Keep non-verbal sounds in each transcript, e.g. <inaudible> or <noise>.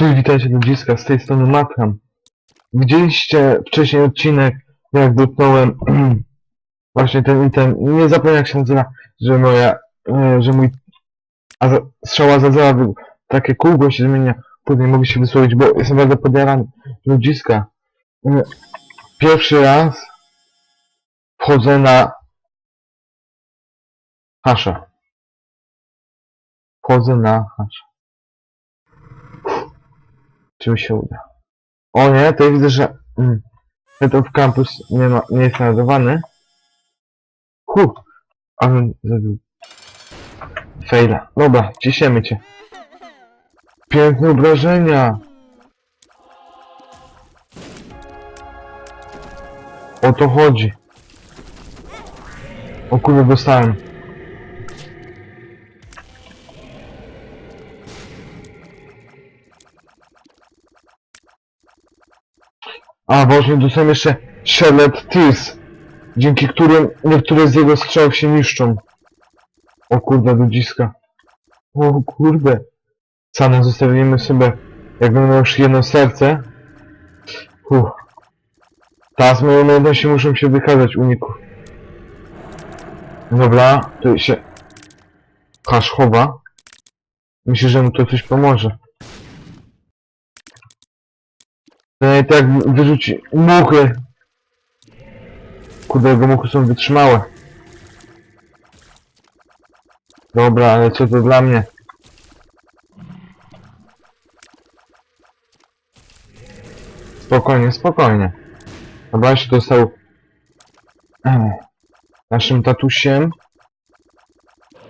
Cześć, witajcie ludziska, z tej strony Matram. Widzieliście wcześniej odcinek, jak dotknąłem <clears throat> właśnie ten item, nie zapomnę jak się nazywa, że moja, e, że mój a za, strzała zadzała, wy- takie kółko się zmienia, później mogę się wysłowić, bo jestem bardzo podjarany. Ludziska, e, pierwszy raz wchodzę na hasza. Wchodzę na hasza. Czy mi się uda? O nie, to ja widzę, że mm, of Campus nie, ma, nie jest naładowany. Huh, ale zrobił faila. Dobra, ciśniemy cię. Piękne obrażenia. O to chodzi. O kurde, dostałem. A właśnie dostałem jeszcze Sherlock Tears, dzięki którym niektóre z jego strzał się niszczą. O kurde, ludziska. O kurde. Same zostawimy sobie, jak miał już jedno serce. Uff. Teraz moje umiejętności muszą się wykazać uników. Dobra, tu się Hasz chowa. Myślę, że mu to coś pomoże. No i tak wyrzuci muchy. Kurde, jego muchy są wytrzymałe. Dobra, ale co to dla mnie? Spokojnie, spokojnie. Dobra, się dostał naszym tatusiem.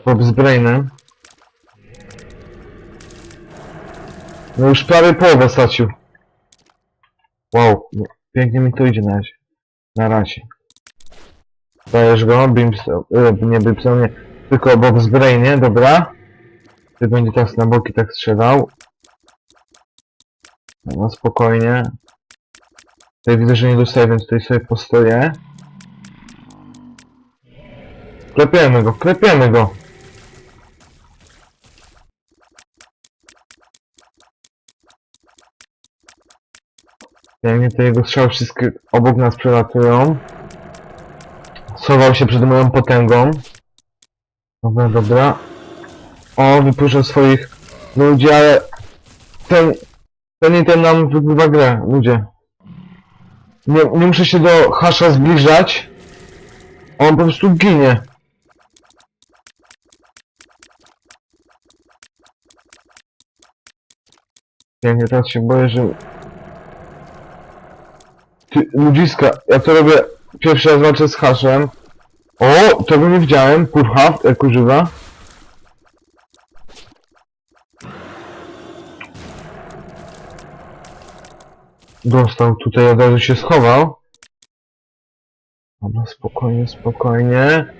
Bob z Brainem. No już prawie połowę stracił. Wow, pięknie mi to idzie na razie. Na razie. Dajesz go, Brimstone, e, nie Brimstone, nie, tylko Bob z Brainie, dobra. Ty będzie teraz na boki tak strzelał. No spokojnie. Tutaj widzę, że nie dostaję, więc tutaj sobie postoję. Klepiemy go, klepiemy go. Pięknie te jego strzały wszystkie obok nas przelatują. Schował się przed moją potęgą. Dobra, dobra. O, wypuszczam swoich ludzi, ale ten, ten i ten nam wygrywa grę, ludzie. Nie, nie muszę się do hasza zbliżać. On po prostu ginie. Pięknie, teraz się boję, że ty, ludziska, ja to robię pierwszy raz walczę z haszem. O, tego nie widziałem, kurwa, jak używa. Dostał tutaj, od razu się schował. Dobra, spokojnie, spokojnie.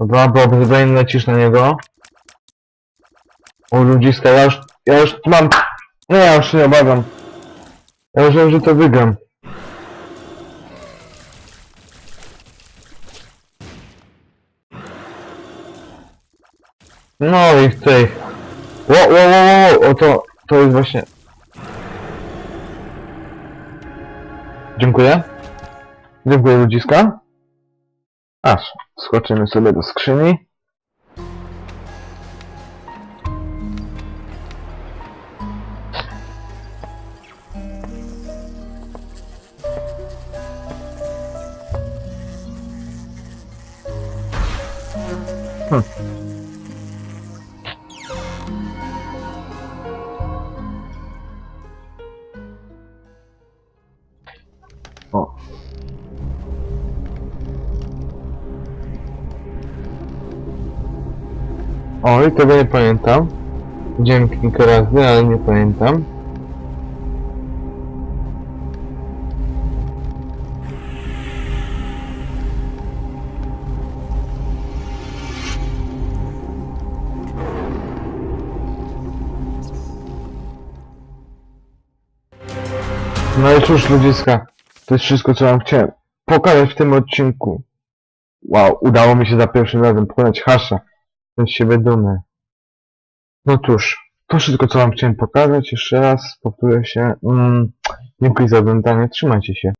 Dobra, Bob, wydaje lecisz na niego. O, ludziska, ja już, ja już mam no ja już się nie obawiam. Ja wiem, że to wygram. No i. Ło, ło, ło, ło, ło. O to, to jest właśnie... Dziękuję. Dziękuję ludziska. Aż, skoczymy sobie do skrzyni. O. Oj, tego nie pamiętam. Widziałem kilka razy, ale nie pamiętam. No i cóż, ludziska, to jest wszystko, co wam chciałem pokazać w tym odcinku. Wow, udało mi się za pierwszym razem pokonać Hasza. Jestem siebie dumny. No cóż, to wszystko co wam chciałem pokazać. Jeszcze raz powtórzę się. Mm, dziękuję za oglądanie. Trzymajcie się.